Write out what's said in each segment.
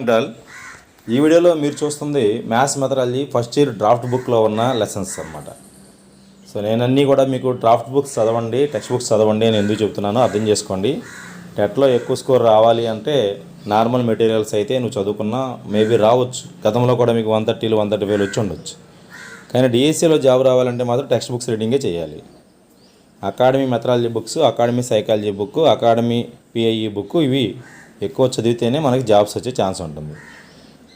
Doll ఈ వీడియోలో మీరు చూస్తుంది maths methodology first year draft బుక్లో ఉన్న లెసన్స్ అన్నమాట. సో నేను అన్నీ కూడా మీకు డ్రాఫ్ట్ బుక్స్ చదవండి టెక్స్ట్ బుక్స్ చదవండి అని ఎందుకు చెప్తున్నానో అర్థం చేసుకోండి. టెట్లో ఎక్కువ స్కోర్ రావాలి అంటే నార్మల్ మెటీరియల్స్ అయితే నువ్వు చదువుకున్నా మేబీ రావచ్చు. గతంలో కూడా మీకు వన్ థర్టీలు వన్ థర్టీ వేలు వచ్చి ఉండొచ్చు. కానీ డిఎస్సిలో జాబ్ రావాలంటే మాత్రం టెక్స్ట్ బుక్స్ రీడింగే చేయాలి. Academy methodology books academy psychology book academy PIE book ఇవి. ఎక్కువ చదివితేనే మనకి జాబ్స్ వచ్చే ఛాన్స్ ఉంటుంది.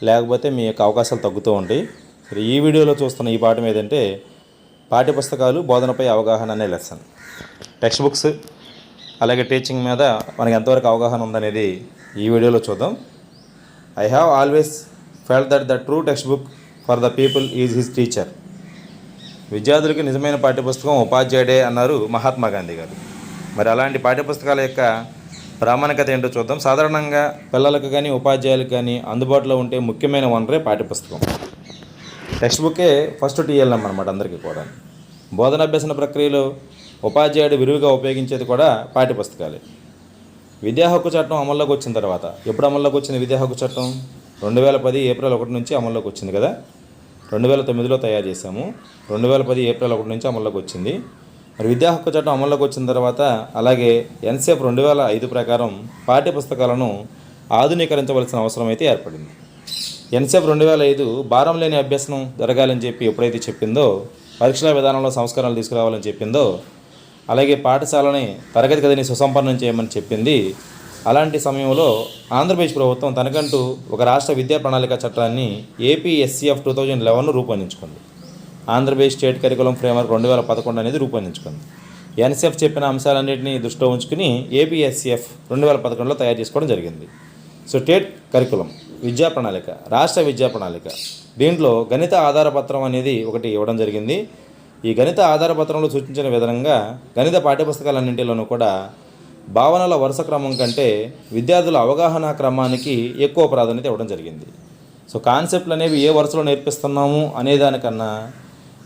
లేకపోతే మీ యొక్క అవకాశాలు తగ్గుతూ ఉంటాయి. సరే ఈ వీడియోలో చూస్తున్న ఈ పాఠం ఏదంటే పాఠ్యపుస్తకాలు బోధనపై అవగాహన అనే లెసన్ టెక్స్ట్ బుక్స్ అలాగే టీచింగ్ మీద మనకి ఎంతవరకు అవగాహన ఉందనేది ఈ వీడియోలో చూద్దాం. I have always felt that the true text book for the people is his teacher విద్యార్థులకి నిజమైన పాఠ్యపుస్తకం ఉపాధ్యాయుడే అన్నారు మహాత్మా గాంధీ గారు. మరి అలాంటి పాఠ్యపుస్తకాల యొక్క ప్రామాణికత ఏంటో చూద్దాం. సాధారణంగా పిల్లలకు కానీ ఉపాధ్యాయులకు కానీ అందుబాటులో ఉంటే ముఖ్యమైన వనరే పాఠ్యపుస్తకం. టెక్స్ట్ బుక్కే ఫస్ట్ టీఎల్ఎం అనమాట అందరికీ కూడా. బోధనాభ్యసన ప్రక్రియలో ఉపాధ్యాయుడు విరివిగా ఉపయోగించేది కూడా పాఠ్యపుస్తకాలే. విద్యా హక్కు చట్టం అమల్లోకి వచ్చిన తర్వాత ఎప్పుడు అమల్లోకి వచ్చింది విద్యా హక్కు చట్టం? రెండు వేల పది ఏప్రిల్ ఒకటి నుంచి అమల్లోకి వచ్చింది కదా? రెండు వేల తొమ్మిదిలో తయారు చేశాము. రెండు వేల పది ఏప్రిల్ ఒకటి నుంచి అమల్లోకి వచ్చింది. మరి విద్యా హక్కు చట్టం అమల్లోకి వచ్చిన తర్వాత అలాగే ఎన్సీఎఫ్ రెండు వేల ఐదు ప్రకారం పాఠ్య పుస్తకాలను ఆధునీకరించవలసిన అవసరం అయితే ఏర్పడింది. ఎన్సీఎఫ్ రెండు వేల ఐదు భారం లేని అభ్యసనం జరగాలని చెప్పి ఎప్పుడైతే చెప్పిందో పరీక్షల విధానంలో సంస్కరణలు తీసుకురావాలని చెప్పిందో అలాగే పాఠశాలని తరగతి గదిని సుసంపన్నం చేయమని చెప్పింది అలాంటి సమయంలో ఆంధ్రప్రదేశ్ ప్రభుత్వం తనకంటూ ఒక రాష్ట్ర విద్యా ప్రణాళిక చట్టాన్ని ఏపీఎస్సీఎఫ్ టూ థౌజండ్ లెవెన్ రూపొందించుకుంది. ఆంధ్రప్రదేశ్ స్టేట్ కరికులం ఫ్రేమ్వర్క్ రెండు వేల పదకొండు అనేది రూపొందించుకుంది. ఎన్సీఎఫ్ చెప్పిన అంశాలన్నింటినీ దృష్టిలో ఉంచుకుని ఏపీఎస్సీఎఫ్ రెండు వేల పదకొండులో తయారు చేసుకోవడం జరిగింది. సో స్టేట్ కరికులం విద్యా ప్రణాళిక రాష్ట్ర విద్యా ప్రణాళిక దీంట్లో గణిత ఆధారపత్రం అనేది ఒకటి ఇవ్వడం జరిగింది. ఈ గణిత ఆధారపత్రంలో సూచించిన విధంగా గణిత పాఠ్యపుస్తకాలన్నింటిలోనూ కూడా భావనల వరుస క్రమం కంటే విద్యార్థుల అవగాహన క్రమానికి ఎక్కువ ప్రాధాన్యత ఇవ్వడం జరిగింది. సో కాన్సెప్ట్లు అనేవి ఏ వరుసలో నేర్పిస్తున్నాము అనే దానికన్నా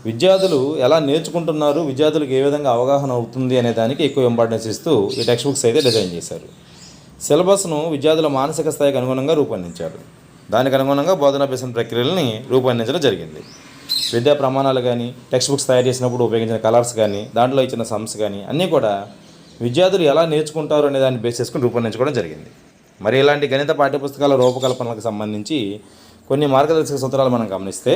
విద్యార్థులు ఎలా నేర్చుకుంటున్నారు విద్యార్థులకు ఏ విధంగా అవగాహన అవుతుంది అనే దానికి ఎక్కువ ఇంపార్టెన్స్ ఇస్తూ ఈ టెక్స్ట్ బుక్స్ అయితే డిజైన్ చేశారు. సిలబస్ను విద్యార్థుల మానసిక స్థాయికి అనుగుణంగా రూపొందించారు. దానికి అనుగుణంగా బోధనాభ్యాసం ప్రక్రియలని రూపొందించడం జరిగింది. విద్యా ప్రమాణాలు కానీ టెక్స్ట్ బుక్స్ తయారు చేసినప్పుడు ఉపయోగించిన కలర్స్ కానీ దాంట్లో ఇచ్చిన సమ్స్ కానీ అన్నీ కూడా విద్యార్థులు ఎలా నేర్చుకుంటారు అనే దాన్ని బేస్ చేసుకుని రూపొందించుకోవడం జరిగింది. మరి ఇలాంటి గణిత పాఠ్యపుస్తకాల రూపకల్పనలకు సంబంధించి కొన్ని మార్గదర్శక సూత్రాలు మనం గమనిస్తే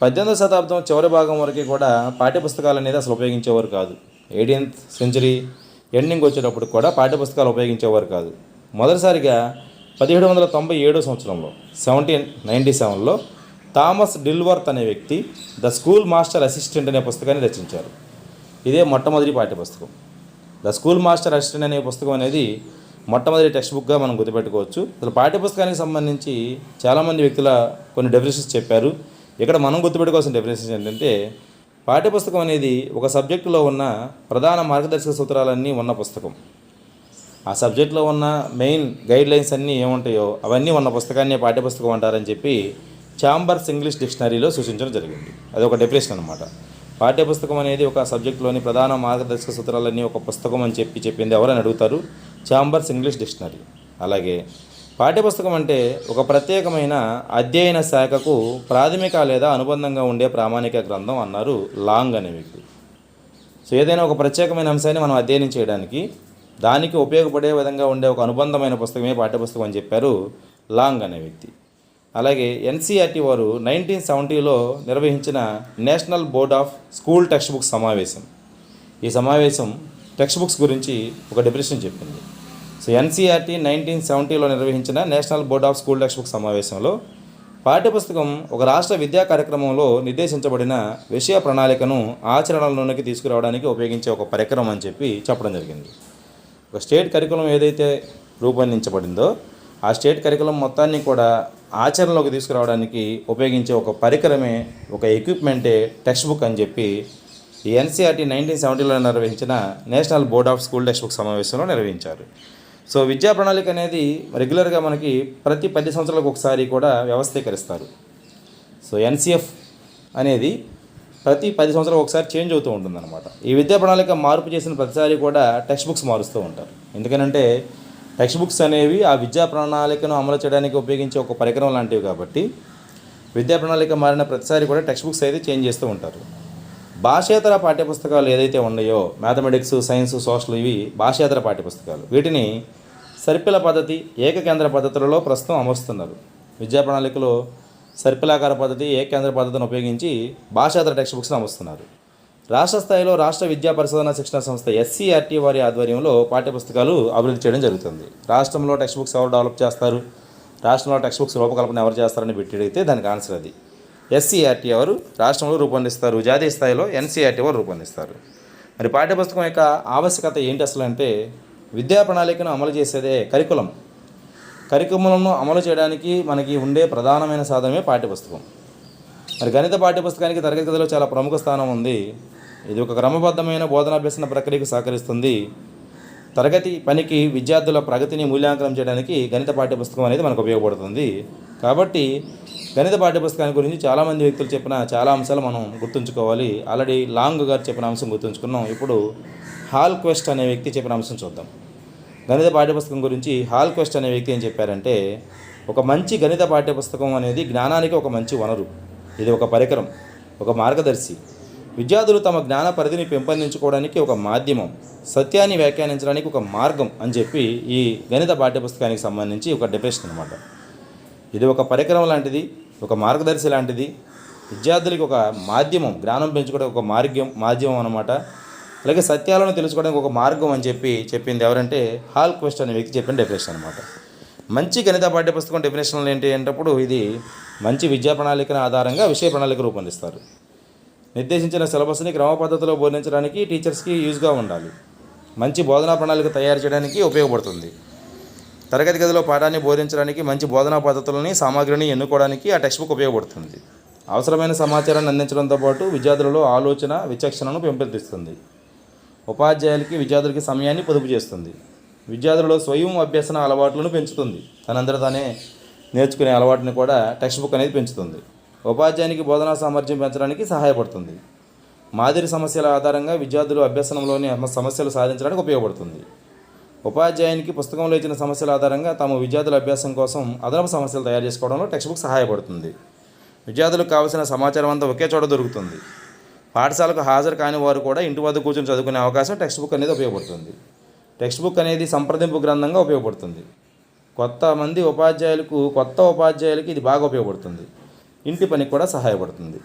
పద్దెనిమిదవ శతాబ్దం చివరి భాగం వరకు కూడా పాఠ్యపుస్తకాలు అనేది అసలు ఉపయోగించేవారు కాదు. ఎయిటీన్త్ సెంచరీ ఎండింగ్ వచ్చేటప్పుడు కూడా పాఠ్యపుస్తకాలు ఉపయోగించేవారు కాదు. మొదటిసారిగా పదిహేడు వందల తొంభై ఏడో సంవత్సరంలో సెవెంటీన్ నైంటీ సెవెన్లో థామస్ డిల్వర్త్ అనే వ్యక్తి ద స్కూల్ మాస్టర్ అసిస్టెంట్ అనే పుస్తకాన్ని రచించారు. ఇదే మొట్టమొదటి పాఠ్యపుస్తకం. ద స్కూల్ మాస్టర్ అసిస్టెంట్ అనే పుస్తకం అనేది మొట్టమొదటి టెక్స్ట్ బుక్గా మనం గుర్తుపెట్టుకోవచ్చు. అసలు పాఠ్యపుస్తకానికి సంబంధించి చాలామంది వ్యక్తుల కొన్ని డెఫినేషన్స్ చెప్పారు. ఇక్కడ మనం గుర్తుపెట్టుకోవాల్సిన డెఫినేషన్ ఏంటంటే పాఠ్యపుస్తకం అనేది ఒక సబ్జెక్టులో ఉన్న ప్రధాన మార్గదర్శక సూత్రాలన్నీ ఉన్న పుస్తకం. ఆ సబ్జెక్ట్లో ఉన్న మెయిన్ గైడ్ లైన్స్ అన్నీ ఏముంటాయో అవన్నీ ఉన్న పుస్తకాన్ని పాఠ్యపుస్తకం అంటారని చెప్పి చాంబర్స్ ఇంగ్లీష్ డిక్షనరీలో సూచించడం జరిగింది. అది ఒక డెఫినేషన్ అనమాట పాఠ్యపుస్తకం అనేది ఒక సబ్జెక్టులోని ప్రధాన మార్గదర్శక సూత్రాలన్నీ ఒక పుస్తకం అని చెప్పి చెప్పింది ఎవరని అడుగుతారు? చాంబర్స్ ఇంగ్లీష్ డిక్షనరీ అలాగే పాఠ్యపుస్తకం అంటే ఒక ప్రత్యేకమైన అధ్యయన శాఖకు ప్రాథమిక లేదా అనుబంధంగా ఉండే ప్రామాణిక గ్రంథం అన్నారు లాంగ్ అనే వ్యక్తి. సో ఏదైనా ఒక ప్రత్యేకమైన అంశాన్ని మనం అధ్యయనం చేయడానికి దానికి ఉపయోగపడే విధంగా ఉండే ఒక అనుబంధమైన పుస్తకమే పాఠ్యపుస్తకం అని చెప్పారు లాంగ్ అనే వ్యక్తి. అలాగే ఎన్సీఆర్టీ వారు నైన్టీన్ సెవెంటీలో నిర్వహించిన national board of school text books సమావేశం. ఈ సమావేశం టెక్స్ట్ బుక్స్ గురించి ఒక డిప్రెషన్ చెప్పింది. సో ఎన్సీఆర్టీ నైన్టీన్ సెవెంటీలో నిర్వహించిన national board of school text book సమావేశంలో పాఠ్యపుస్తకం ఒక రాష్ట్ర విద్యా కార్యక్రమంలో నిర్దేశించబడిన విషయ ప్రణాళికను ఆచరణలోనికి తీసుకురావడానికి ఉపయోగించే ఒక పరికరం అని చెప్పి చెప్పడం జరిగింది. ఒక స్టేట్ కరికులం ఏదైతే రూపొందించబడిందో ఆ స్టేట్ కరికులం మొత్తాన్ని కూడా ఆచరణలోకి తీసుకురావడానికి ఉపయోగించే ఒక పరికరమే ఒక ఎక్విప్మెంటే టెక్స్ట్ బుక్ అని చెప్పి ఈ ఎన్సీఆర్టీ నైన్టీన్ సెవెంటీలో నిర్వహించిన national board of school text book సమావేశంలో నిర్వహించారు. సో విద్యా ప్రణాళిక అనేది రెగ్యులర్గా మనకి ప్రతి పది సంవత్సరాలకు ఒకసారి కూడా వ్యవస్థీకరిస్తారు. సో ఎన్సిఎఫ్ అనేది ప్రతి పది సంవత్సరాలు ఒకసారి చేంజ్ అవుతూ ఉంటుందన్నమాట. ఈ విద్యా ప్రణాళిక మార్పు చేసిన ప్రతిసారి కూడా టెక్స్ట్ బుక్స్ మారుస్తూ ఉంటారు. ఎందుకనంటే టెక్స్ట్ బుక్స్ అనేవి ఆ విద్యా ప్రణాళికను అమలు చేయడానికి ఉపయోగించే ఒక పరికరం లాంటివి కాబట్టి విద్యా ప్రణాళిక మారిన ప్రతిసారి కూడా టెక్స్ట్ బుక్స్ అయితే చేంజ్ చేస్తూ ఉంటారు. భాషేతర పాఠ్యపుస్తకాలు ఏదైతే ఉన్నాయో మ్యాథమెటిక్స్ సైన్స్ సోషల్ ఇవి భాషేతర పాఠ్యపుస్తకాలు. వీటిని సర్పిల పద్ధతి ఏకకేంద్ర పద్ధతులలో ప్రస్తుతం అమరుస్తున్నారు. విద్యా ప్రణాళికలో సర్పిలాకార పద్ధతి ఏకకేంద్ర పద్ధతిని ఉపయోగించి భాషేతర టెక్స్ట్ బుక్స్ని అమరుస్తున్నారు. రాష్ట్ర స్థాయిలో రాష్ట్ర విద్యా పరిశోధన శిక్షణ సంస్థ ఎస్సీఆర్టీ వారి ఆధ్వర్యంలో పాఠ్యపుస్తకాలు అభివృద్ధి చేయడం జరుగుతుంది. రాష్ట్రంలో టెక్స్ట్ బుక్స్ ఎవరు డెవలప్ చేస్తారు? రాష్ట్రంలో టెక్స్ట్ బుక్స్ రూపకల్పన ఎవరు చేస్తారని అడిగితే దానికి ఆన్సర్ అది. ఎస్సీఆర్టీ వారు రాష్ట్రంలో రూపొందిస్తారు? జాతీయ స్థాయిలో ఎన్సీఆర్టీ వారు రూపొందిస్తారు? మరి పాఠ్యపుస్తకం యొక్క ఆవశ్యకత ఏంటి అసలు అంటే విద్యా ప్రణాళికను అమలు చేసేదే కరికులం. కరికులంను అమలు చేయడానికి మనకి ఉండే ప్రధానమైన సాధనమే పాఠ్యపుస్తకం. మరి గణిత పాఠ్యపుస్తకానికి తరగతి గదిలో చాలా ప్రముఖ స్థానం ఉంది. ఇది ఒక క్రమబద్ధమైన బోధనాభ్యసన ప్రక్రియకు సహకరిస్తుంది. తరగతి పనికి విద్యార్థుల ప్రగతిని మూల్యాంకనం చేయడానికి గణిత పాఠ్యపుస్తకం అనేది మనకు ఉపయోగపడుతుంది. కాబట్టి గణిత పాఠ్యపుస్తకాన్ని గురించి చాలామంది వ్యక్తులు చెప్పిన చాలా అంశాలు మనం గుర్తుంచుకోవాలి. ఆల్రెడీ లాంగ్ గారు చెప్పిన అంశం గుర్తుంచుకున్నాం. ఇప్పుడు హాల్ క్వెస్ట్ అనే వ్యక్తి చెప్పిన అంశం చూద్దాం. గణిత పాఠ్యపుస్తకం గురించి హాల్ క్వెస్ట్ అనే వ్యక్తి ఏం చెప్పారంటే ఒక మంచి గణిత పాఠ్యపుస్తకం అనేది జ్ఞానానికి ఒక మంచి వనరు. ఇది ఒక పరికరం ఒక మార్గదర్శి. విద్యార్థులు తమ జ్ఞాన పరిధిని పెంపొందించుకోవడానికి ఒక మాధ్యమం సత్యాన్ని వ్యాఖ్యానించడానికి ఒక మార్గం అని చెప్పి ఈ గణిత పాఠ్యపుస్తకానికి సంబంధించి ఒక డెఫినేషన్ అనమాట ఇది ఒక పరికరం లాంటిది ఒక మార్గదర్శి లాంటిది. విద్యార్థులకి ఒక మాధ్యమం జ్ఞానం పెంచుకోవడానికి ఒక మార్గం మాధ్యమం అనమాట అలాగే సత్యాలను తెలుసుకోవడానికి ఒక మార్గం అని చెప్పి చెప్పింది ఎవరంటే హాల్ క్వెస్ట్ అనే వ్యక్తి చెప్పిన డెఫినేషన్ అనమాట మంచి గణిత పాఠ్యపుస్తకం డెఫినేషన్లు ఏంటి అంటప్పుడు ఇది మంచి విద్యా ప్రణాళికను ఆధారంగా విషయ ప్రణాళిక రూపొందిస్తారు. నిర్దేశించిన సిలబస్ని క్రమ పద్ధతిలో బోధించడానికి టీచర్స్కి యూజ్గా ఉండాలి. మంచి బోధనా ప్రణాళిక తయారు చేయడానికి ఉపయోగపడుతుంది. తరగతి గదిలో పాఠాన్ని బోధించడానికి మంచి బోధనా పద్ధతులని సామాగ్రిని ఎన్నుకోవడానికి ఆ టెక్స్ట్ బుక్ ఉపయోగపడుతుంది. అవసరమైన సమాచారాన్ని అందించడంతో పాటు విద్యార్థులలో ఆలోచన విచక్షణను పెంపొందిస్తుంది. ఉపాధ్యాయులకి విద్యార్థులకి సమయాన్ని పొదుపు చేస్తుంది. విద్యార్థులలో స్వయం అభ్యసన అలవాట్లను పెంచుతుంది. తనంతట తానే నేర్చుకునే అలవాటుని కూడా టెక్స్ట్ బుక్ అనేది పెంచుతుంది. ఉపాధ్యాయునికి బోధనా సామర్థ్యం పెంచడానికి సహాయపడుతుంది. మాదిరి సమస్యల ఆధారంగా విద్యార్థులు అభ్యసనంలోని సమస్యలు సాధించడానికి ఉపయోగపడుతుంది. ఉపాధ్యాయునికి పుస్తకంలో ఇచ్చిన సమస్యల ఆధారంగా తమ విద్యార్థుల అభ్యాసం కోసం అదనపు సమస్యలు తయారు చేసుకోవడంలో టెక్స్ట్ బుక్ సహాయపడుతుంది. విద్యార్థులకు కావాల్సిన సమాచారం అంతా ఒకే చోట దొరుకుతుంది. పాఠశాలకు హాజరు కాని వారు కూడా ఇంటి వద్ద కూర్చొని చదువుకునే అవకాశం టెక్స్ట్ బుక్ అనేది ఉపయోగపడుతుంది. టెక్స్ట్ బుక్ అనేది సంప్రదింపు గ్రంథంగా ఉపయోగపడుతుంది. కొత్త మంది ఉపాధ్యాయులకు కొత్త ఉపాధ్యాయులకి ఇది బాగా ఉపయోగపడుతుంది. ఇంటి పనికి కూడా సహాయపడుతుంది.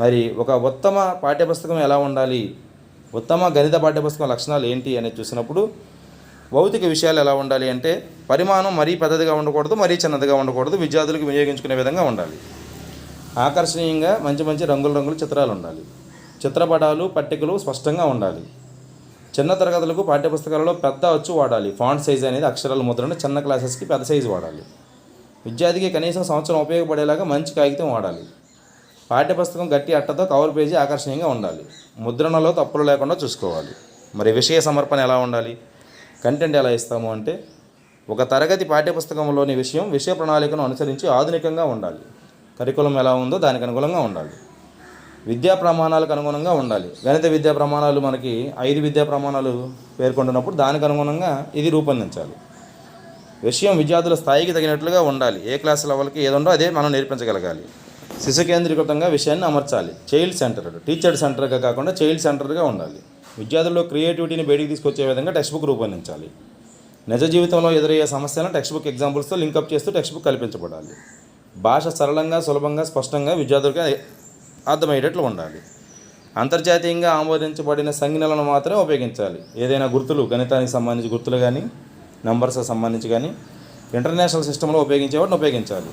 మరి ఒక ఉత్తమ పాఠ్యపుస్తకం ఎలా ఉండాలి? ఉత్తమ గణిత పాఠ్యపుస్తకం లక్షణాలు ఏంటి అనేది చూసినప్పుడు భౌతిక విషయాలు ఎలా ఉండాలి అంటే పరిమాణం మరీ పెద్దదిగా ఉండకూడదు మరీ చిన్నదిగా ఉండకూడదు విద్యార్థులకు వినియోగించుకునే విధంగా ఉండాలి. ఆకర్షణీయంగా మంచి మంచి రంగుల రంగుల చిత్రాలు ఉండాలి. చిత్రపటాలు పట్టికలు స్పష్టంగా ఉండాలి. చిన్న తరగతులకు పాఠ్యపుస్తకాలలో పెద్ద అచ్చు వాడాలి. ఫాంట్ సైజ్ అనేది అక్షరాల ముద్రణ చిన్న క్లాసెస్కి పెద్ద సైజు వాడాలి. విద్యార్థికి కనీసం సంవత్సరం ఉపయోగపడేలాగా మంచి కాగితం వాడాలి. పాఠ్యపుస్తకం గట్టి అట్టతో కవర్ పేజీ ఆకర్షణీయంగా ఉండాలి. ముద్రణలో తప్పులు లేకుండా చూసుకోవాలి. మరి విషయ సమర్పణ ఎలా ఉండాలి? కంటెంట్ ఎలా ఇస్తాము అంటే ఒక తరగతి పాఠ్యపుస్తకంలోని విషయం విషయ ప్రణాళికను అనుసరించి ఆధునికంగా ఉండాలి. కరికులం ఎలా ఉందో దానికి అనుగుణంగా ఉండాలి. విద్యా ప్రమాణాలకు అనుగుణంగా ఉండాలి. గణిత విద్యా ప్రమాణాలు మనకి ఐదు విద్యా ప్రమాణాలు పేర్కొంటున్నప్పుడు దానికి అనుగుణంగా ఇది రూపొందించాలి. విషయం విద్యార్థుల స్థాయికి తగినట్లుగా ఉండాలి. ఏ క్లాస్ లెవెల్కి ఏదుండో అదే మనం నేర్పించగలగాలి. శిశు కేంద్రీకృతంగా విషయాన్ని అమర్చాలి. చైల్డ్ సెంటర్డ్ టీచర్ సెంటర్గా కాకుండా చైల్డ్ సెంటర్గా ఉండాలి. విద్యార్థుల్లో క్రియేటివిటీని బయటికి తీసుకొచ్చే విధంగా టెక్స్ట్ బుక్ రూపొందించాలి. నిజ జీవితంలో ఎదురయ్యే సమస్యలను టెక్స్ట్ బుక్ ఎగ్జాంపుల్స్తో లింకప్ చేస్తూ టెక్స్ట్ బుక్ కల్పించబడాలి. భాష సరళంగా సులభంగా స్పష్టంగా విద్యార్థులకు అర్థమయ్యేటట్లు ఉండాలి. అంతర్జాతీయంగా ఆమోదించబడిన సంజ్ఞలను మాత్రమే ఉపయోగించాలి. ఏదైనా గుర్తులు గణితానికి సంబంధించి గుర్తులు కానీ నంబర్స్ సంబంధించి కానీ ఇంటర్నేషనల్ సిస్టంలో ఉపయోగించే వాటిని ఉపయోగించాలి.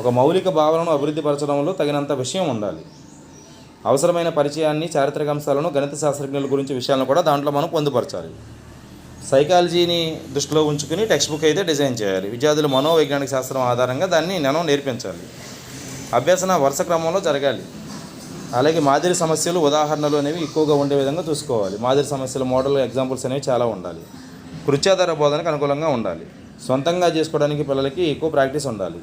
ఒక మౌలిక భావనను అభివృద్ధి పరచడంలో తగినంత విషయం ఉండాలి. అవసరమైన పరిచయాన్ని చారిత్రక అంశాలను గణిత శాస్త్రజ్ఞుల గురించి విషయాలను కూడా దాంట్లో మనం పొందుపరచాలి. సైకాలజీని దృష్టిలో ఉంచుకుని టెక్స్ట్ బుక్ అయితే డిజైన్ చేయాలి. విద్యార్థులు మనోవైజ్ఞానిక శాస్త్రం ఆధారంగా దాన్ని నేను నేర్పించాలి. అభ్యసన వరుస క్రమంలో జరగాలి. అలాగే మాదిరి సమస్యలు ఉదాహరణలు అనేవి ఎక్కువగా ఉండే విధంగా చూసుకోవాలి. మాదిరి సమస్యలు మోడల్ ఎగ్జాంపుల్స్ అనేవి చాలా ఉండాలి. కృత్యాధార బోధనకు అనుకూలంగా ఉండాలి. సొంతంగా చేసుకోవడానికి పిల్లలకి ఎక్కువ ప్రాక్టీస్ ఉండాలి.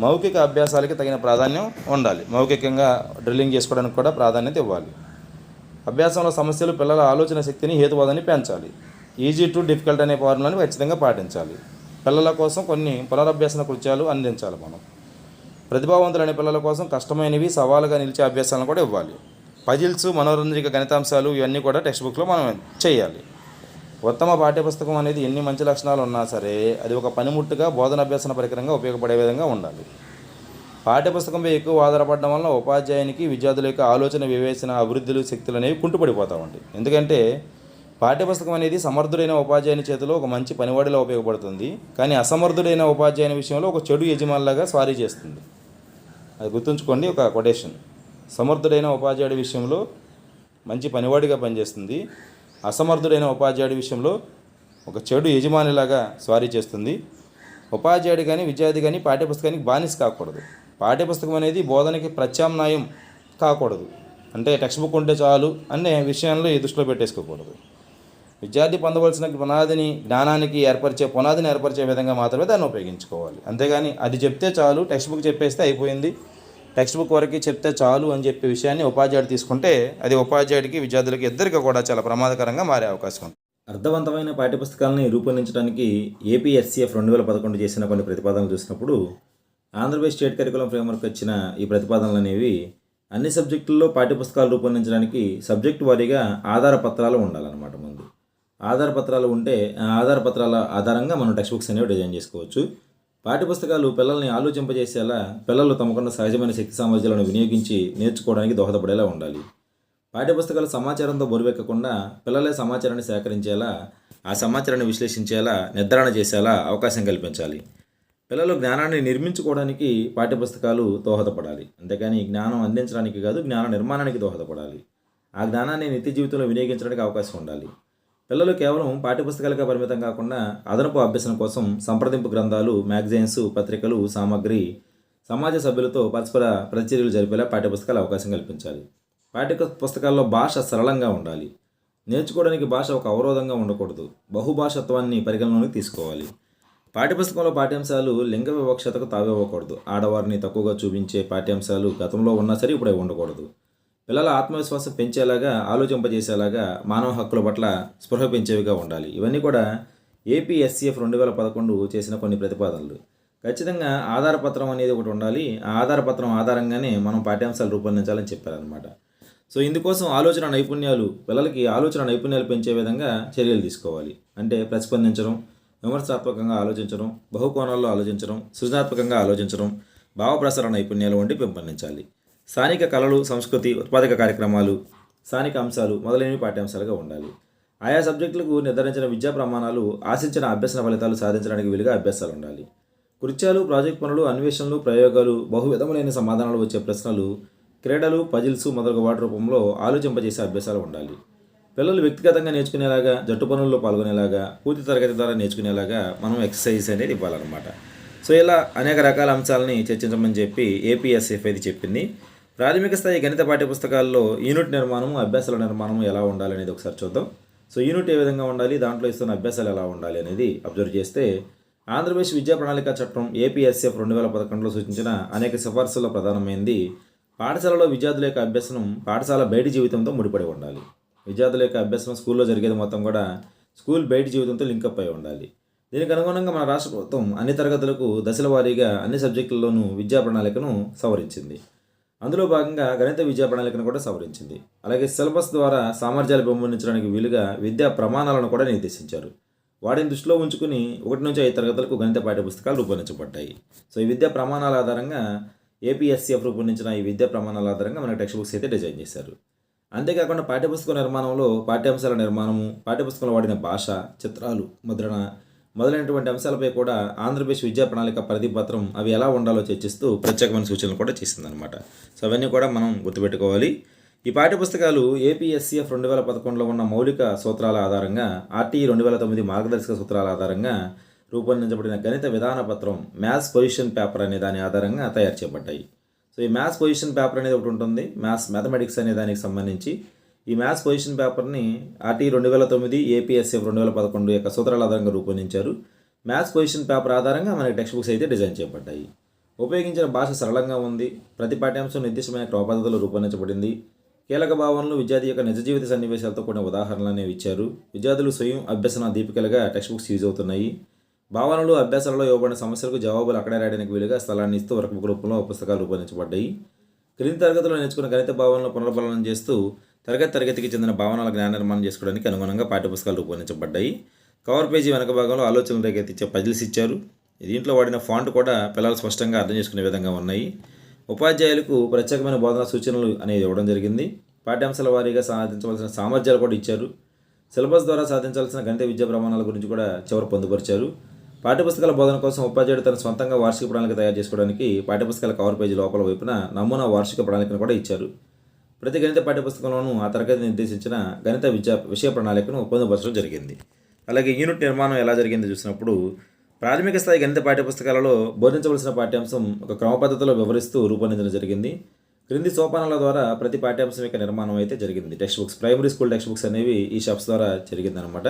మౌఖిక అభ్యాసాలకి తగిన ప్రాధాన్యం ఉండాలి. మౌఖికంగా డ్రిల్లింగ్ చేసుకోవడానికి కూడా ప్రాధాన్యత ఇవ్వాలి. అభ్యాసంలో సమస్యలు పిల్లల ఆలోచన శక్తిని హేతువాదాన్ని పెంచాలి. ఈజీ టు డిఫికల్ట్ అనే ఫార్ములాని ఖచ్చితంగా పాటించాలి. పిల్లల కోసం కొన్ని పునరభ్యాసన కృత్యాలు అందించాలి మనం. ప్రతిభావంతులైన పిల్లల కోసం కష్టమైనవి సవాలుగా నిలిచే అభ్యాసాలను కూడా ఇవ్వాలి. పజిల్స్ మనోరంజక గణితాంశాలు ఇవన్నీ కూడా టెక్స్ట్ బుక్లో మనం చేయాలి. ఉత్తమ పాఠ్యపుస్తకం అనేది ఎన్ని మంచి లక్షణాలు ఉన్నా సరే అది ఒక పనిముట్టుగా బోధన అభ్యసన పరికరంగా ఉపయోగపడే విధంగా ఉండాలి. పాఠ్యపుస్తకంపై ఎక్కువ ఆధారపడడం వల్ల ఉపాధ్యాయునికి విద్యార్థుల యొక్క ఆలోచన వివేచన అభివృద్ధులు శక్తులు అనేవి కుంటుపడిపోతూ ఉంటాయి. ఎందుకంటే పాఠ్యపుస్తకం అనేది సమర్థుడైన ఉపాధ్యాయుని చేతిలో ఒక మంచి పనివాడిలా ఉపయోగపడుతుంది. కానీ అసమర్థుడైన ఉపాధ్యాయుని విషయంలో ఒక చెడు యజమానిలాగా స్వారీ చేస్తుంది. అది గుర్తుంచుకోండి ఒక కొటేషన్. సమర్థుడైన ఉపాధ్యాయుడి విషయంలో మంచి పనివాడిగా పనిచేస్తుంది. అసమర్థుడైన ఉపాధ్యాయుడి విషయంలో ఒక చెడు యజమానిలాగా స్వారీ చేస్తుంది. ఉపాధ్యాయుడు కానీ విద్యార్థి కానీ పాఠ్యపుస్తకానికి బానిస కాకూడదు. పాఠ్యపుస్తకం అనేది బోధనకి ప్రత్యామ్నాయం కాకూడదు. అంటే టెక్స్ట్ బుక్ ఉంటే చాలు అనే విషయాల్లో ఈ దృష్టిలో పెట్టేసుకోకూడదు. విద్యార్థి పొందవలసిన పునాదిని జ్ఞానానికి ఏర్పరిచే పునాదిని ఏర్పరిచే విధంగా మాత్రమే దాన్ని ఉపయోగించుకోవాలి. అంతేగాని అది చెప్తే చాలు టెక్స్ట్ బుక్ చెప్పేస్తే అయిపోయింది. టెక్స్ట్ బుక్ వరకు చెప్తే చాలు అని చెప్పే విషయాన్ని ఉపాధ్యాయుడు తీసుకుంటే అది ఉపాధ్యాయుడికి విద్యార్థులకి ఇద్దరికి కూడా చాలా ప్రమాదకరంగా మారే అవకాశం ఉంది. అర్థవంతమైన పాఠ్యపుస్తకాలని రూపొందించడానికి ఏపీఎస్సీఎఫ్ రెండు వేల పదకొండు చేసిన కొన్ని ప్రతిపాదనలు చూసినప్పుడు ఆంధ్రప్రదేశ్ స్టేట్ కరికులం ఫ్రేమ్వర్క్ వచ్చిన ఈ ప్రతిపాదనలు అనేవి అన్ని సబ్జెక్టుల్లో పాఠ్యపుస్తకాలు రూపొందించడానికి సబ్జెక్టు వారీగా ఆధార పత్రాలు ఉండాలన్నమాట ముందు. ఆధార పత్రాలు ఉంటే ఆ ఆధార పత్రాల ఆధారంగా మనం టెక్స్ట్ బుక్స్ అనేవి డిజైన్ చేసుకోవచ్చు. పాఠ్యపుస్తకాలు పిల్లల్ని ఆలోచింపజేసేలా పిల్లలు తమకున్న సహజమైన శక్తి సామర్థ్యాలను వినియోగించి నేర్చుకోవడానికి దోహదపడేలా ఉండాలి. పాఠ్యపుస్తకాలు సమాచారంతో బరువెక్కకుండా పిల్లలే సమాచారాన్ని సేకరించేలా ఆ సమాచారాన్ని విశ్లేషించేలా నిర్ధారణ చేసేలా అవకాశం కల్పించాలి. పిల్లలు జ్ఞానాన్ని నిర్మించుకోవడానికి పాఠ్యపుస్తకాలు దోహదపడాలి. అంతేకాని జ్ఞానం అందించడానికి కాదు జ్ఞాన నిర్మాణానికి దోహదపడాలి. ఆ జ్ఞానాన్ని నిత్య జీవితంలో వినియోగించడానికి అవకాశం ఉండాలి. పిల్లలు కేవలం పాఠ్యపుస్తకాలుగా పరిమితం కాకుండా అదనపు అభ్యసన కోసం సంప్రదింపు గ్రంథాలు మ్యాగజైన్స్ పత్రికలు సామగ్రి సమాజ సభ్యులతో పరస్పర ప్రతిచర్యలు జరిపేలా పాఠ్యపుస్తకాలు అవకాశం కల్పించాలి. పాఠ్య పుస్తకాల్లో భాష సరళంగా ఉండాలి. నేర్చుకోవడానికి భాష ఒక అవరోధంగా ఉండకూడదు. బహుభాషత్వాన్ని పరిగణలోకి తీసుకోవాలి. పాఠ్యపుస్తకంలో పాఠ్యాంశాలు లింగ వివక్షతకు తావివ్వకూడదు. ఆడవారిని తక్కువగా చూపించే పాఠ్యాంశాలు గతంలో ఉన్నా సరే ఇప్పుడే ఉండకూడదు. పిల్లల ఆత్మవిశ్వాసం పెంచేలాగా ఆలోచింపజేసేలాగా మానవ హక్కుల పట్ల స్పృహ పెంచేవిగా ఉండాలి. ఇవన్నీ కూడా ఏపీఎస్సీఎఫ్ రెండు వేల పదకొండు చేసిన కొన్ని ప్రతిపాదనలు. ఖచ్చితంగా ఆధారపత్రం అనేది ఒకటి ఉండాలి. ఆ ఆధారపత్రం ఆధారంగానే మనం పాఠ్యాంశాలు రూపొందించాలని చెప్పారనమాట సో ఇందుకోసం ఆలోచన నైపుణ్యాలు పిల్లలకి ఆలోచన నైపుణ్యాలు పెంచే విధంగా చర్యలు తీసుకోవాలి. అంటే ప్రతిస్పందించడం విమర్శాత్మకంగా ఆలోచించడం బహుకోణాల్లో ఆలోచించడం సృజనాత్మకంగా ఆలోచించడం భావప్రసార నైపుణ్యాలు వంటి పెంపొందించాలి. స్థానిక కళలు సంస్కృతి ఉత్పాదక కార్యక్రమాలు స్థానిక అంశాలు మొదలైనవి పాఠ్యాంశాలుగా ఉండాలి. ఆయా సబ్జెక్టులకు నిర్ధారించిన విద్యా ప్రమాణాలు ఆశించిన అభ్యసన ఫలితాలు సాధించడానికి వీలుగా అభ్యాసాలు ఉండాలి. కృత్యాలు ప్రాజెక్ట్ పనులు అన్వేషణలు ప్రయోగాలు బహువిధములైన సమాధానాలు వచ్చే ప్రశ్నలు క్రీడలు పజిల్స్ మొదలగు వాటి రూపంలో ఆలోచింపజేసే అభ్యాసాలు ఉండాలి. పిల్లలు వ్యక్తిగతంగా నేర్చుకునేలాగా జట్టు పనుల్లో పాల్గొనేలాగా పూర్తి తరగతి ద్వారా నేర్చుకునేలాగా మనం ఎక్సర్సైజ్ అనేది ఇవ్వాలన్నమాట. సో ఇలా అనేక రకాల అంశాలని చర్చించమని చెప్పి ఏపీఎస్ఎఫ్ అయితే చెప్పింది. ప్రాథమిక స్థాయి గణిత పాఠ్యపుస్తకాల్లో యూనిట్ నిర్మాణము అభ్యాసాల నిర్మాణము ఎలా ఉండాలి అనేది ఒకసారి చూద్దాం. సో యూనిట్ ఏ విధంగా ఉండాలి దాంట్లో ఇస్తున్న అభ్యాసాలు ఎలా ఉండాలి అనేది అబ్జర్వ్ చేస్తే ఆంధ్రప్రదేశ్ విద్యా ప్రణాళిక చట్టం ఏపీఎస్ఎఫ్ రెండు వేల పదకొండులో సూచించిన అనేక సిఫార్సుల్లో ప్రధానమైంది. పాఠశాలలో విద్యార్థుల యొక్క అభ్యసనం పాఠశాల బయటి జీవితంతో ముడిపడి ఉండాలి. విద్యార్థుల యొక్క అభ్యసనం స్కూల్లో జరిగేది మొత్తం కూడా స్కూల్ బయట జీవితంతో లింకప్ అయి ఉండాలి. దీనికి అనుగుణంగా మన రాష్ట్ర ప్రభుత్వం అన్ని తరగతులకు దశల వారీగా అన్ని సబ్జెక్టుల్లోనూ విద్యా ప్రణాళికను సవరించింది. అందులో భాగంగా గణిత విద్యా ప్రణాళికను కూడా సవరించింది. అలాగే సిలబస్ ద్వారా సామర్థ్యాలు పెంపొందించడానికి వీలుగా విద్యా ప్రమాణాలను కూడా నిర్దేశించారు. వాటిని దృష్టిలో ఉంచుకుని ఒకటి నుంచి ఐదు తరగతులకు గణిత పాఠ్యపుస్తకాలు రూపొందించబడ్డాయి. సో ఈ విద్యా ప్రమాణాల ఆధారంగా ఏపీఎస్సీఎఫ్ రూపొందించిన ఈ విద్యా ప్రమాణాల ఆధారంగా మనకు టెక్స్ట్ బుక్స్ అయితే డిజైన్ చేశారు. అంతేకాకుండా పాఠ్యపుస్తక నిర్మాణంలో పాఠ్యాంశాల నిర్మాణము పాఠ్యపుస్తకంలో వాడిన భాష చిత్రాలు ముద్రణ మొదలైనటువంటి అంశాలపై కూడా ఆంధ్రప్రదేశ్ విద్యా ప్రణాళిక ప్రతిపత్రం అవి ఎలా ఉండాలో చర్చిస్తూ ప్రత్యేకమైన సూచనలు కూడా చేసిందనమాట సో అవన్నీ కూడా మనం గుర్తుపెట్టుకోవాలి. ఈ పాఠ్యపుస్తకాలు ఏపీఎస్సీఎఫ్ రెండు వేల పదకొండులో ఉన్న మౌలిక సూత్రాల ఆధారంగా ఆర్టీ రెండు వేల తొమ్మిది మార్గదర్శక సూత్రాల ఆధారంగా రూపొందించబడిన గణిత విధాన పత్రం మ్యాథ్స్ పొజిషన్ పేపర్ అనే దాని ఆధారంగా తయారు చేయబడ్డాయి. సో ఈ మ్యాథ్స్ పొజిషన్ పేపర్ అనేది ఒకటి ఉంటుంది. మ్యాథ్స్ మ్యాథమెటిక్స్ అనే దానికి సంబంధించి ఈ మ్యాథ్స్ పొజిషన్ పేపర్ని ఆర్టీ రెండు వేల తొమ్మిది ఏపీఎస్ఎఫ్ రెండు వేల పదకొండు యొక్క సూత్రాల ఆధారంగా రూపొందించారు. మ్యాథ్స్ పొజిషన్ పేపర్ ఆధారంగా మనకి టెక్స్ట్ బుక్స్ అయితే డిజైన్ చేయబడ్డాయి. ఉపయోగించిన భాష సరళంగా ఉంది. ప్రతి పాఠ్యాంశం నిర్దిష్టమైన క్రమపద్ధతిలో రూపొందించబడింది. కీలక భావనలు విద్యార్థి యొక్క నిజ జీవిత సన్నివేశాలతో కూడిన ఉదాహరణలు అనేవి ఇచ్చారు. విద్యార్థులు స్వయం అభ్యసన దీపికలుగా టెక్స్ట్ బుక్స్ యూజ్ అవుతున్నాయి. భావనలు అభ్యాసాలలో ఇవ్వబడిన సమస్యలకు జవాబులు అక్కడే రాయడానికి వీలుగా స్థలాన్ని ఇస్తూ వర్క్ బుక్ రూపంలో పుస్తకాలు రూపొందించబడ్డాయి. క్రింది తరగతిలో నేర్చుకున్న గణిత భావనలు పునర్బలనం చేస్తూ తరగతి తరగతికి చెందిన భావనల జ్ఞాన నిర్మాణం చేసుకోవడానికి అనుగుణంగా పాఠ్యపుస్తకాలు రూపొందించబడ్డాయి. కవర్ పేజీ వెనక భాగంలో ఆలోచనలు రేకెత్తించే పజిల్స్ ఇచ్చారు. దీంట్లో వాడిన ఫాంట్ కూడా పిల్లలు స్పష్టంగా అర్థం చేసుకునే విధంగా ఉన్నాయి. ఉపాధ్యాయులకు ప్రత్యేకమైన బోధన సూచనలు అనేది ఇవ్వడం జరిగింది. పాఠ్యాంశాల వారీగా సాధించవలసిన సామర్థ్యాలు కూడా ఇచ్చారు. సిలబస్ ద్వారా సాధించాల్సిన గణిత విద్యా ప్రమాణాల గురించి కూడా చివరి పొందుపరిచారు. పాఠ్యపుస్తకాల బోధన కోసం ఉపాధ్యాయుడు తన సొంతంగా వార్షిక ప్రణాళిక తయారు చేసుకోవడానికి పాఠ్యపుస్తకాల కవర్ పేజీ లోపల వైపున నమూనా వార్షిక ప్రణాళికను కూడా ఇచ్చారు. ప్రతి గణిత పాఠ్యపుస్తకంలోనూ ఆ తరగతి నిర్దేశించిన గణిత విద్యా విషయ ప్రణాళికను పొందుపరచడం జరిగింది. అలాగే యూనిట్ నిర్మాణం ఎలా జరిగిందో చూసినప్పుడు ప్రాథమిక స్థాయి గణిత పాఠ్యపుస్తకాలలో బోధించవలసిన పాఠ్యాంశం ఒక క్రమ పద్ధతిలో వివరిస్తూ రూపొందించడం జరిగింది. క్రింది సోపానాల ద్వారా ప్రతి పాఠ్యాంశం యొక్క నిర్మాణం అయితే జరిగింది. Text books primary school text books అనేవి ఈ షాప్స్ ద్వారా జరిగిందనమాట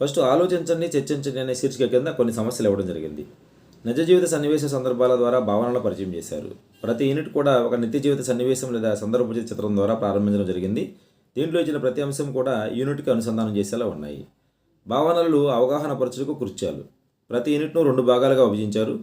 ఫస్ట్ ఆలోచించండి చర్చించండి అనే శీర్షిక కింద కొన్ని సమస్యలు ఇవ్వడం జరిగింది. నిజ జీవిత సన్నివేశ సందర్భాల ద్వారా భావనల పరిచయం చేశారు. ప్రతి యూనిట్ కూడా ఒక నిత్య జీవిత సన్నివేశం లేదా సందర్భోచిత చిత్రం ద్వారా ప్రారంభించడం జరిగింది. దీంట్లో ఇచ్చిన ప్రతి అంశం కూడా యూనిట్కి అనుసంధానం చేసేలా ఉన్నాయి. భావనలు అవగాహన పరచుటకు కృత్యాలు. ప్రతి యూనిట్ను రెండు భాగాలుగా విభజించారు.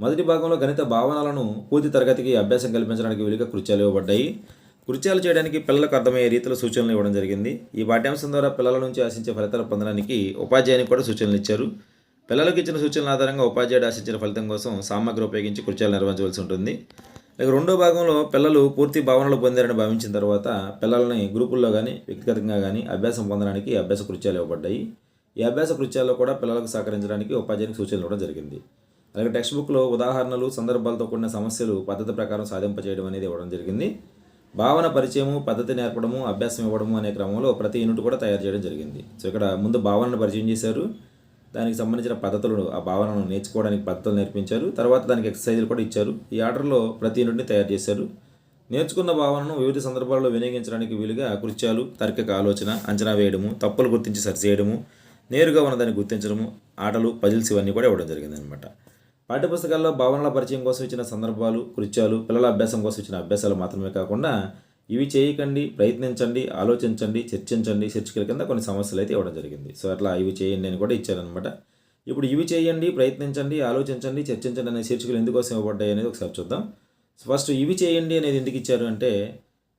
మొదటి భాగంలో గణిత భావనలను పూర్తి తరగతికి అభ్యాసం కల్పించడానికి వీలుగా కృత్యాలు ఇవ్వబడ్డాయి. కృత్యాలు చేయడానికి పిల్లలకు అర్థమయ్యే రీతిలో సూచనలు ఇవ్వడం జరిగింది. ఈ పాఠ్యాంశం ద్వారా పిల్లల నుంచి ఆశించే ఫలితాలు పొందడానికి ఉపాధ్యాయునికి కూడా సూచనలు ఇచ్చారు. పిల్లలకు ఇచ్చిన సూచనల ఆధారంగా ఉపాధ్యాయుడు ఆశించిన ఫలితం కోసం సామగ్రి ఉపయోగించి కృత్యాలు నిర్వహించవలసి ఉంటుంది. ఇక రెండో భాగంలో పిల్లలు పూర్తి భావనలు పొందారని భావించిన తర్వాత పిల్లల్ని గ్రూపుల్లో కానీ వ్యక్తిగతంగా కానీ అభ్యాసం పొందడానికి అభ్యాస కృత్యాలు ఇవ్వబడ్డాయి. ఈ అభ్యాస కృత్యాల్లో కూడా పిల్లలకు సహకరించడానికి ఉపాధ్యాయునికి సూచనలు ఇవ్వడం జరిగింది. అలాగే టెక్స్ట్ బుక్లో ఉదాహరణలు సందర్భాలతో కూడిన సమస్యలు పద్ధతి ప్రకారం సాధింపచేయడం అనేది ఇవ్వడం జరిగింది. భావన పరిచయము పద్ధతి నేర్పడము అభ్యాసం ఇవ్వడము అనే క్రమంలో ప్రతి యూనిట్ కూడా తయారు చేయడం జరిగింది. సో ఇక్కడ ముందు భావనను పరిచయం చేశారు. దానికి సంబంధించిన పద్ధతులను ఆ భావనను నేర్చుకోవడానికి పద్ధతులు నేర్పించారు. తర్వాత దానికి ఎక్సర్సైజులు కూడా ఇచ్చారు. ఈ ఆర్డర్లో ప్రతి నుండి తయారు చేశారు. నేర్చుకున్న భావనను వివిధ సందర్భాల్లో వినియోగించడానికి వీలుగా కృత్యాలు తర్కిక ఆలోచన అంచనా వేయడము తప్పులు గుర్తించి సరిచేయడము నేరుగా ఉన్నదాన్ని గుర్తించడము ఆటలు పజిల్స్ ఇవన్నీ కూడా ఇవ్వడం జరిగింది అనమాట పాఠ్యపుస్తకాల్లో భావనల పరిచయం కోసం ఇచ్చిన సందర్భాలు కృత్యాలు పిల్లల అభ్యాసం కోసం ఇచ్చిన అభ్యాసాలు మాత్రమే కాకుండా ఇవి చేయకండి ప్రయత్నించండి ఆలోచించండి చర్చించండి శీర్షికల కింద కొన్ని సమస్యలు అయితే ఇవ్వడం జరిగింది. సో అట్లా ఇవి చేయండి అని కూడా ఇచ్చారనమాట ఇప్పుడు ఇవి చేయండి ప్రయత్నించండి ఆలోచించండి చర్చించండి అనే శీర్షికలు ఎందుకోసం ఇవ్వబడ్డాయి అనేది ఒకసారి చూద్దాం. ఫస్ట్ ఇవి చేయండి అనేది ఎందుకు ఇచ్చారు అంటే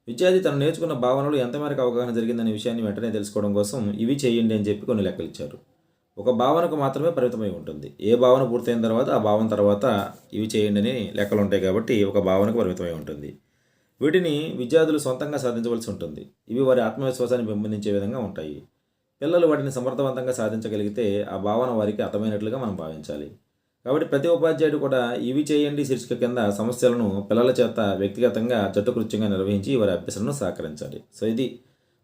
విద్యార్థి తను నేర్చుకున్న భావనలు ఎంతమేరకు అవగాహన జరిగిందనే విషయాన్ని వెంటనే తెలుసుకోవడం కోసం ఇవి చేయండి అని చెప్పి కొన్ని లెక్కలు ఇచ్చారు. ఒక భావనకు మాత్రమే పరిమితమై ఉంటుంది. ఏ భావన పూర్తయిన తర్వాత ఆ భావన తర్వాత ఇవి చేయండి అని లెక్కలు ఉంటాయి కాబట్టి ఒక భావనకు పరిమితమై ఉంటుంది. వీటిని విద్యార్థులు సొంతంగా సాధించవలసి ఉంటుంది. ఇవి వారి ఆత్మవిశ్వాసాన్ని పెంపొందించే విధంగా ఉంటాయి. పిల్లలు వాటిని సమర్థవంతంగా సాధించగలిగితే ఆ భావన వారికి అర్థమైనట్లుగా మనం భావించాలి. కాబట్టి ప్రతి ఉపాధ్యాయుడు కూడా ఇవి చేయండి శీర్షిక కింద సమస్యలను పిల్లల చేత వ్యక్తిగతంగా జట్టుకృత్యంగా నిర్వహించి వారి అభ్యసనను సహకరించాలి సో ఇది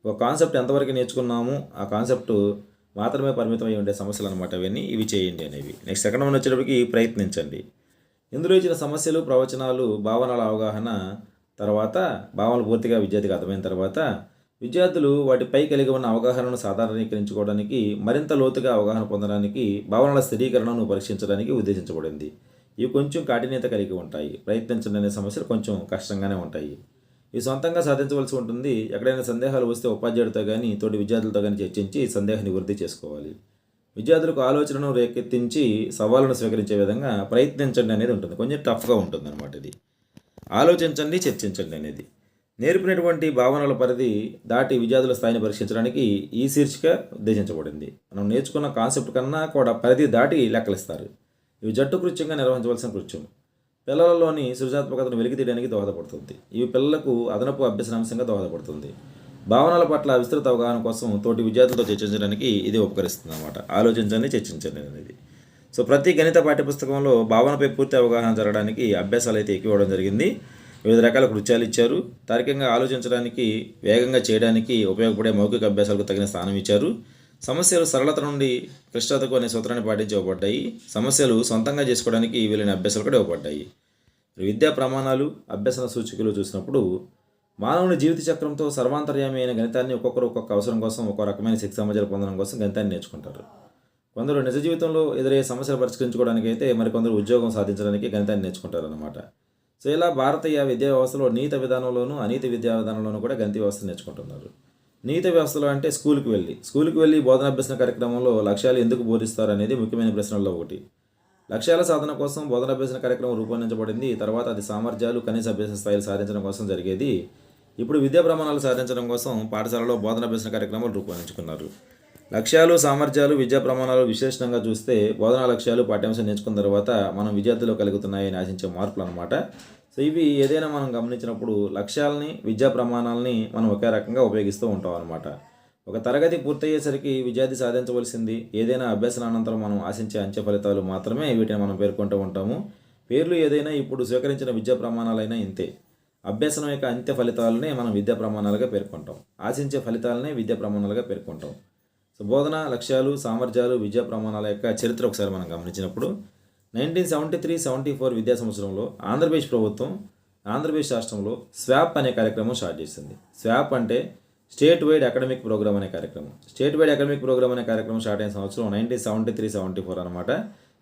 ఒక కాన్సెప్ట్ ఎంతవరకు నేర్చుకున్నాము ఆ కాన్సెప్ట్ మాత్రమే పరిమితమై ఉండే సమస్యలు అనమాట అవన్నీ. ఇవి చేయండి అనేవి. నెక్స్ట్ సెకండ్ వన్ వచ్చేటప్పటికి ప్రయత్నించండి. ఇందులో ఇచ్చిన సమస్యలు ప్రవచనాలు భావనల అవగాహన తర్వాత భావనలు పూర్తిగా విద్యార్థికి అర్థమైన తర్వాత విద్యార్థులు వాటిపై కలిగి ఉన్న అవగాహనను సాధారణీకరించుకోవడానికి మరింత లోతుగా అవగాహన పొందడానికి భావనల స్థిరీకరణను పరీక్షించడానికి ఉద్దేశించబడింది. ఇవి కొంచెం కాఠిన్యత కలిగి ఉంటాయి. ప్రయత్నించండి అనే సమస్యలు కొంచెం కష్టంగానే ఉంటాయి. ఇవి సొంతంగా సాధించవలసి ఉంటుంది. ఎక్కడైనా సందేహాలు వస్తే ఉపాధ్యాయుడితో కానీ తోటి విద్యార్థులతో కానీ చర్చించి సందేహ నివృత్తి చేసుకోవాలి. విద్యార్థులకు ఆలోచనను రేకెత్తించి సవాళ్ళను స్వీకరించే విధంగా ప్రయత్నించండి అనేది ఉంటుంది. కొంచెం టఫ్గా ఉంటుంది అనమాట ఇది. ఆలోచించండి చర్చించండి అనేది. నేర్పినటువంటి భావనల పరిధి దాటి విద్యార్థుల స్థాయిని పరీక్షించడానికి ఈ శీర్షిక ఉద్దేశించబడింది. మనం నేర్చుకున్న కాన్సెప్ట్ కన్నా కూడా పరిధి దాటి లెక్కలిస్తారు. ఇవి జట్టు కృత్యంగా నిర్వహించవలసిన కృత్యం. పిల్లలలోని సృజనాత్మకతను వెలికి తీయడానికి దోహదపడుతుంది. ఇవి పిల్లలకు అదనపు అభ్యసనాంశంగా దోహదపడుతుంది. భావనల పట్ల విస్తృత అవగాహన కోసం తోటి విద్యార్థులతో చర్చించడానికి ఇది ఉపకరిస్తుంది అన్నమాట ఆలోచించండి చర్చించండి అనేది. సో ప్రతి గణిత పాఠ్యపుస్తకంలో భావనపై పూర్తి అవగాహన జరగడానికి అభ్యాసాలు అయితే ఎక్కువ ఇవ్వడం జరిగింది. వివిధ రకాల కృత్యాలు ఇచ్చారు. తార్కికంగా ఆలోచించడానికి వేగంగా చేయడానికి ఉపయోగపడే మౌఖిక అభ్యాసాలకు తగిన స్థానం ఇచ్చారు. సమస్యలు సరళత నుండి క్లిష్టతకు అనే సూత్రాన్ని పాటించి ఇవ్వబడ్డాయి సమస్యలు సొంతంగా చేసుకోవడానికి వీలైన అభ్యాసాలు కూడా ఇవ్వబడ్డాయి. విద్యా ప్రమాణాలు అభ్యసన సూచికలు చూసినప్పుడు మానవుని జీవిత చక్రంతో సర్వాంతర్యామి అయిన గణితాన్ని ఒక్కొక్కరు ఒక్కొక్క అవసరం కోసం ఒక్కో రకమైన శిక్ష సమాజాలు పొందడం కోసం గణితాన్ని నేర్చుకుంటారు. కొందరు నిజ జీవితంలో ఎదురయ్యే సమస్యలు పరిష్కరించుకోవడానికి అయితే మరికొందరు ఉద్యోగం సాధించడానికి గణితాన్ని నేర్చుకుంటారన్నమాట. సో ఇలా భారతీయ విద్యా వ్యవస్థలో నీత విధానంలోనూ అనీతి విద్యా విధానంలోనూ కూడా గణిత వ్యవస్థ నేర్చుకుంటున్నారు. నీత వ్యవస్థలో అంటే స్కూల్కి వెళ్ళి స్కూల్కి వెళ్ళి బోధనాభ్యసన కార్యక్రమంలో లక్ష్యాలు ఎందుకు బోధిస్తారు అనేది ముఖ్యమైన ప్రశ్నల్లో ఒకటి. లక్ష్యాల సాధన కోసం బోధనాభ్యసన కార్యక్రమం రూపొందించబడింది తర్వాత అది సామర్థ్యాలు కనీస అభ్యాస స్థాయిలు సాధించడం కోసం జరిగేది. ఇప్పుడు విద్యా ప్రమాణాలు సాధించడం కోసం పాఠశాలలో బోధనాభ్యసన కార్యక్రమాలు రూపొందించుకున్నారు. లక్ష్యాలు సామర్థ్యాలు విద్యా ప్రమాణాలు విశేషంగా చూస్తే బోధనా లక్ష్యాలు పాఠ్యాంశం నేర్చుకున్న తర్వాత మనం విద్యార్థులు కలుగుతున్నాయని ఆశించే మార్పులు అనమాట సో ఇవి ఏదైనా మనం గమనించినప్పుడు లక్ష్యాలని విద్యా ప్రమాణాలని మనం ఒకే రకంగా ఉపయోగిస్తూ ఉంటాం అనమాట ఒక తరగతి పూర్తయ్యేసరికి విద్యార్థి సాధించవలసింది ఏదైనా అభ్యసన అనంతరం మనం ఆశించే అంచె ఫలితాలు మాత్రమే వీటిని మనం పేర్కొంటూ ఉంటాము. పేర్లు ఏదైనా ఇప్పుడు స్వీకరించిన విద్యా ప్రమాణాలైనా ఇంతే. అభ్యసనం యొక్క అంత్య ఫలితాలనే మనం విద్యా ప్రమాణాలుగా పేర్కొంటాం. ఆశించే ఫలితాలనే విద్యా ప్రమాణాలుగా పేర్కొంటాం. సో బోధన లక్ష్యాలు సామర్థ్యాలు విద్యా ప్రమాణాల యొక్క చరిత్ర ఒకసారి మనం గమనించినప్పుడు nineteen seventy three seventy four విద్యా సంవత్సరంలో ఆంధ్రప్రదేశ్ ప్రభుత్వం ఆంధ్రప్రదేశ్ రాష్ట్రంలో స్వాప్ అనే కార్యక్రమం స్టార్ట్ చేసింది. స్వాప్ అంటే స్టేట్ వైడ్ అకాడమిక్ ప్రోగ్రామ్ అనే కార్యక్రమం. స్టేట్ వైడ్ అకాడమిక్ ప్రోగ్రామ్ అనే కార్యక్రమం స్టార్ట్ అయిన సంవత్సరం nineteen seventy three seventy four అనమాట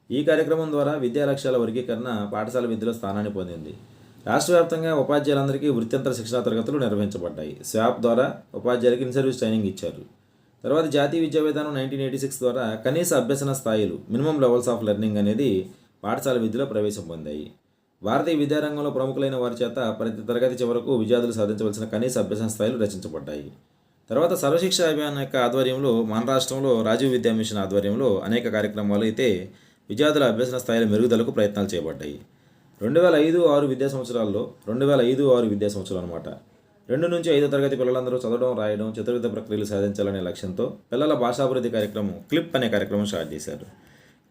ఈ కార్యక్రమం ద్వారా విద్యా లక్ష్యాల వర్గీకరణ పాఠశాల విద్యలో స్థానాన్ని పొందింది. రాష్ట్ర వ్యాప్తంగా ఉపాధ్యాయులందరికీ వృత్యంతర శిక్షణా తరగతులు నిర్వహించబడ్డాయి. స్వాప్ ద్వారా ఉపాధ్యాయులకి ఇన్ సర్వీస్ ట్రైనింగ్ ఇచ్చారు. తర్వాత జాతీయ విద్యా విధానం నైన్టీన్ ఎయిటీ సిక్స్ ద్వారా కనీస అభ్యసన స్థాయిలు మినిమం లెవెల్స్ ఆఫ్ లెర్నింగ్ అనేది పాఠశాల విద్యలో ప్రవేశం పొందాయి. భారతీయ విద్యారంగంలో ప్రముఖులైన వారి చేత ప్రతి తరగతి చివరకు విద్యార్థులు సాధించవలసిన కనీస అభ్యసన స్థాయిలు రచించబడ్డాయి. తర్వాత సర్వశిక్ష అభియాన్ యొక్క ఆధ్వర్యంలో మన రాష్ట్రంలో రాజీవ్ విద్యా మిషన్ ఆధ్వర్యంలో అనేక కార్యక్రమాలు అయితే విద్యార్థుల అభ్యసన స్థాయిల మెరుగుదలకు ప్రయత్నాలు చేపట్టాయి రెండు వేల ఐదు ఆరు విద్యా సంవత్సరాల్లో రెండు వేల ఐదు ఆరు విద్యా సంవత్సరాలు అనమాట రెండు నుంచి ఐదో తరగతి పిల్లలందరూ చదవడం రాయడం చతుర్విధ ప్రక్రియలు సాధించాలనే లక్ష్యంతో పిల్లల భాషాభివృద్ధి కార్యక్రమం క్లిప్ అనే కార్యక్రమం స్టార్ట్ చేశారు.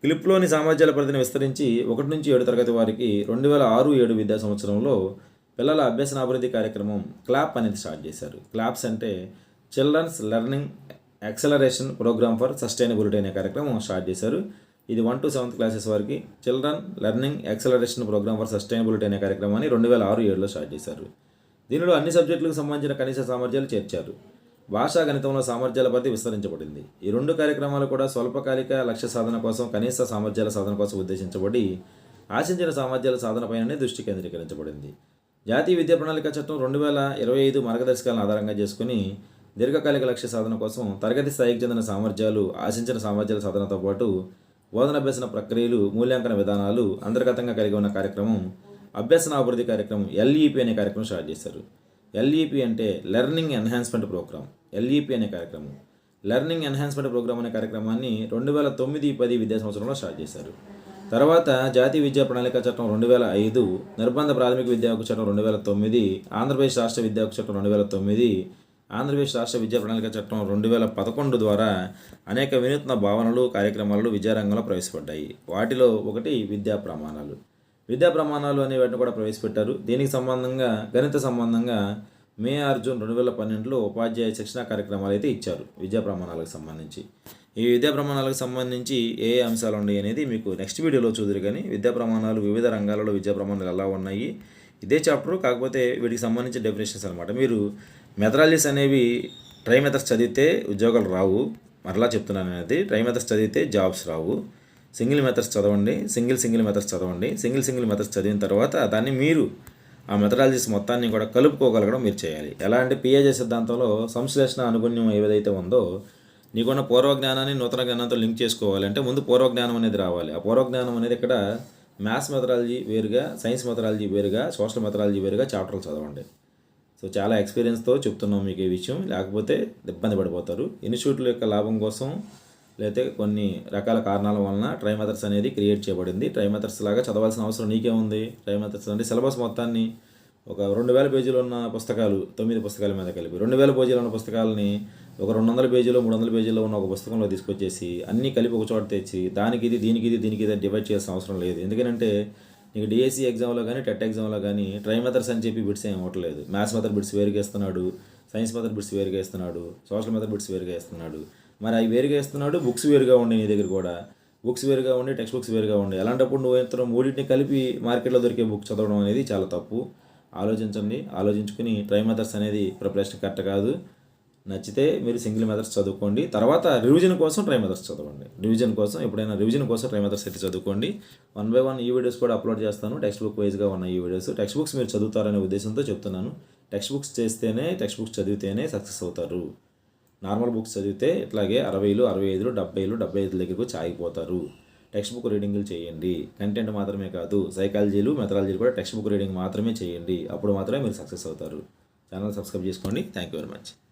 క్లిప్లోని సామర్థ్యాల పరిధిని విస్తరించి ఒకటి నుంచి ఏడు తరగతి వారికి రెండు వేల ఆరు ఏడు విద్యా సంవత్సరంలో పిల్లల అభ్యసన అభివృద్ధి కార్యక్రమం క్లాప్ అనేది స్టార్ట్ చేశారు. క్లాప్స్ అంటే children's learning acceleration programme for sustainability అనే కార్యక్రమం స్టార్ట్ చేశారు. ఇది వన్ టు సెవెంత్ క్లాసెస్ వారికి children learning acceleration programme for sustainability అనే కార్యక్రమాన్ని రెండు వేల ఆరు ఏడులో స్టార్ట్ చేశారు. దీనిలో అన్ని సబ్జెక్టులకు సంబంధించిన కనీస సామర్థ్యాలు చేర్చారు. భాషా గణితంలో సామర్థ్యాల పరిధి విస్తరించబడింది. ఈ రెండు కార్యక్రమాలు కూడా స్వల్పకాలిక లక్ష్య సాధన కోసం కనీస సామర్థ్యాల సాధన కోసం ఉద్దేశించబడి ఆశించిన సామర్థ్యాల సాధనపైనే దృష్టి కేంద్రీకరించబడింది. జాతీయ విద్యా ప్రణాళిక చట్టం రెండు వేల ఇరవై ఐదు మార్గదర్శకాలను ఆధారంగా చేసుకుని దీర్ఘకాలిక లక్ష్య సాధన కోసం తరగతి స్థాయికి చెందిన సామర్థ్యాలు ఆశించిన సామర్థ్యాల సాధనతో పాటు బోధనాభ్యసన ప్రక్రియలు మూల్యాంకన విధానాలు అంతర్గతంగా కలిగి ఉన్న కార్యక్రమం అభ్యసన అభివృద్ధి కార్యక్రమం ఎల్ఈపి అనే కార్యక్రమం స్టార్ట్ చేశారు. ఎల్ఈపి అంటే లెర్నింగ్ ఎన్హాన్స్మెంట్ ప్రోగ్రామ్ ఎల్ఈపి అనే కార్యక్రమం. లెర్నింగ్ ఎన్హాన్స్మెంట్ ప్రోగ్రామ్ అనే కార్యక్రమాన్ని రెండు వేల తొమ్మిది పది విద్యా సంవత్సరంలో స్టార్ట్ చేశారు. తర్వాత జాతీయ విద్యా ప్రణాళిక చట్టం రెండు వేల ఐదు నిర్బంధ ప్రాథమిక విద్యా హక్కు చట్టం రెండు వేల తొమ్మిది ఆంధ్రప్రదేశ్ రాష్ట్ర విద్యా హక్కు చట్టం రెండు వేల తొమ్మిది ఆంధ్రప్రదేశ్ రాష్ట్ర విద్యా ప్రణాళిక చట్టం రెండు వేల పదకొండు ద్వారా అనేక వినూత్న భావనలు కార్యక్రమాలు విద్యారంగంలో ప్రవేశపడ్డాయి. వాటిలో ఒకటి విద్యా ప్రమాణాలు. విద్యా ప్రమాణాలు అనే వాటిని కూడా ప్రవేశపెట్టారు. దీనికి సంబంధంగా గణిత సంబంధంగా మే ఆరు జూన్ రెండు వేల పన్నెండులో ఉపాధ్యాయ శిక్షణ కార్యక్రమాలు అయితే ఇచ్చారు విద్యా ప్రమాణాలకు సంబంధించి. ఈ విద్యా ప్రమాణాలకు సంబంధించి ఏ ఏ అంశాలు ఉన్నాయి అనేది మీకు నెక్స్ట్ వీడియోలో చూదురు కానీ విద్యా ప్రమాణాలు వివిధ రంగాలలో విద్యా ప్రమాణాలు ఎలా ఉన్నాయి ఇదే చాప్టర్ కాకపోతే వీటికి సంబంధించిన డెఫినేషన్స్ అనమాట మీరు మెథడాలజీస్ అనేవి ట్రై మెథడ్స్ చదివితే ఉద్యోగాలు రావు మరలా చెప్తున్నాను అనేది ట్రై మెథడ్స్ చదివితే జాబ్స్ రావు సింగిల్ మెథడ్స్ చదవండి సింగిల్ సింగిల్ మెథడ్స్ చదవండి సింగిల్ సింగిల్ మెథడ్స్ చదివిన తర్వాత దాన్ని మీరు ఆ మెథడాలజీస్ మొత్తాన్ని కూడా కలుపుకోగలగడం మీరు చేయాలి. ఎలా అంటే పిఏజే సిద్ధాంతంలో సంశ్లేషణ అనుగుణ్యం ఏదైతే ఉందో నీకున్న పూర్వజ్ఞానాన్ని నూతన జ్ఞానంతో లింక్ చేసుకోవాలంటే ముందు పూర్వజ్ఞానం అనేది రావాలి. ఆ పూర్వజ్ఞానం అనేది ఇక్కడ మ్యాథ్స్ మెథడాలజీ వేరుగా సైన్స్ మెథడాలజీ వేరుగా సోషల్ మెథడాలజీ వేరుగా చాప్టర్లు చదవండి. సో చాలా ఎక్స్పీరియన్స్తో చెప్తున్నాం మీకు ఈ విషయం. లేకపోతే ఇబ్బంది పడిపోతారు. ఇన్స్టిట్యూట్ల యొక్క లాభం కోసం లేకపోతే కొన్ని రకాల కారణాల వలన ట్రైమెథర్స్ అనేది క్రియేట్ చేయబడింది. ట్రైమెథర్స్ లాగా చదవాల్సిన అవసరం నీకే ఉంది. ట్రై అంటే సిలబస్ మొత్తాన్ని ఒక రెండు వేల పేజీలు ఉన్న పుస్తకాలు తొమ్మిది పుస్తకాల మీద కలిపి రెండు వేల పేజీలు ఉన్న పుస్తకాలని ఒక రెండు వందల పేజీలో మూడు వందల పేజీలో ఉన్న ఒక పుస్తకంలో తీసుకొచ్చేసి అన్నీ కలిపి ఒక చోట తెచ్చి దానికి ఇది దీనికి ఇది దీనికి ఇది డివైడ్ చేయాల్సిన అవసరం లేదు. ఎందుకంటే నీకు డిఎస్సి ఎగ్జామ్లో కానీ టెట్ ఎగ్జామ్లో కానీ ట్రై మెథడ్స్ అని చెప్పి బిట్స్ ఏం ఇవ్వట్లేదు. మ్యాథ్స్ మెథడ్ బిట్స్ వేరుగా ఇస్తున్నాడు సైన్స్ మెథడ్ బిట్స్ వేరుగా ఇస్తున్నాడు సోషల్ మెథడ్ బిట్స్ వేరుగా ఇస్తున్నాడు. మరి అవి వేరుగా ఇస్తున్నాడు బుక్స్ వేరుగా ఉండే నీ దగ్గర కూడా. బుక్స్ వేరుగా ఉండి టెక్స్ట్ బుక్స్ వేరుగా ఉండే అలాంటప్పుడు నువ్వు ఇంత మూడింటిని కలిపి మార్కెట్లో దొరికే బుక్ చదవడం అనేది చాలా తప్పు. ఆలోచించండి. ఆలోచించుకుని ట్రై మెథడ్స్ అనేది ప్రిపరేషన్ కరెక్ట్ కాదు. నచ్చితే మీరు సింగిల్ మెథడ్స్ చదువుకోండి. తర్వాత రివిజన్ కోసం ట్రై మెథడ్స్ చదవండి. రివిజన్ కోసం ఎప్పుడైనా రివిజన్ కోసం ట్రై మెథడ్స్ అయితే చదువుకోండి. వన్ బై వన్ ఈ వీడియోస్ కూడా అప్లోడ్ చేస్తాను. టెక్స్ట్ బుక్ వైజ్గా ఉన్న ఈ వీడియోస్ టెక్స్ట్ బుక్స్ మీరు చదువుతారనే ఉద్దేశంతో చెప్తున్నాను. టెక్స్ట్ బుక్స్ చేస్తేనే టెక్స్ట్ బుక్స్ చదివితేనే సక్సెస్ అవుతారు. నార్మల్ బుక్స్ చదివితే ఇట్లాగే అరవైలు అరవై ఐదులు డెబ్బైలు డెబ్బై ఐదు దగ్గరకు చాగిపోతారు. టెక్స్ట్ బుక్ రీడింగ్లు చేయండి. కంటెంట్ మాత్రమే కాదు సైకాలజీలు మెథడాలజీలు కూడా టెక్స్ట్ బుక్ రీడింగ్ మాత్రమే చేయండి. అప్పుడు మాత్రమే మీరు సక్సెస్ అవుతారు. ఛానల్ సబ్స్క్రైబ్ చేసుకోండి. Thank you very much.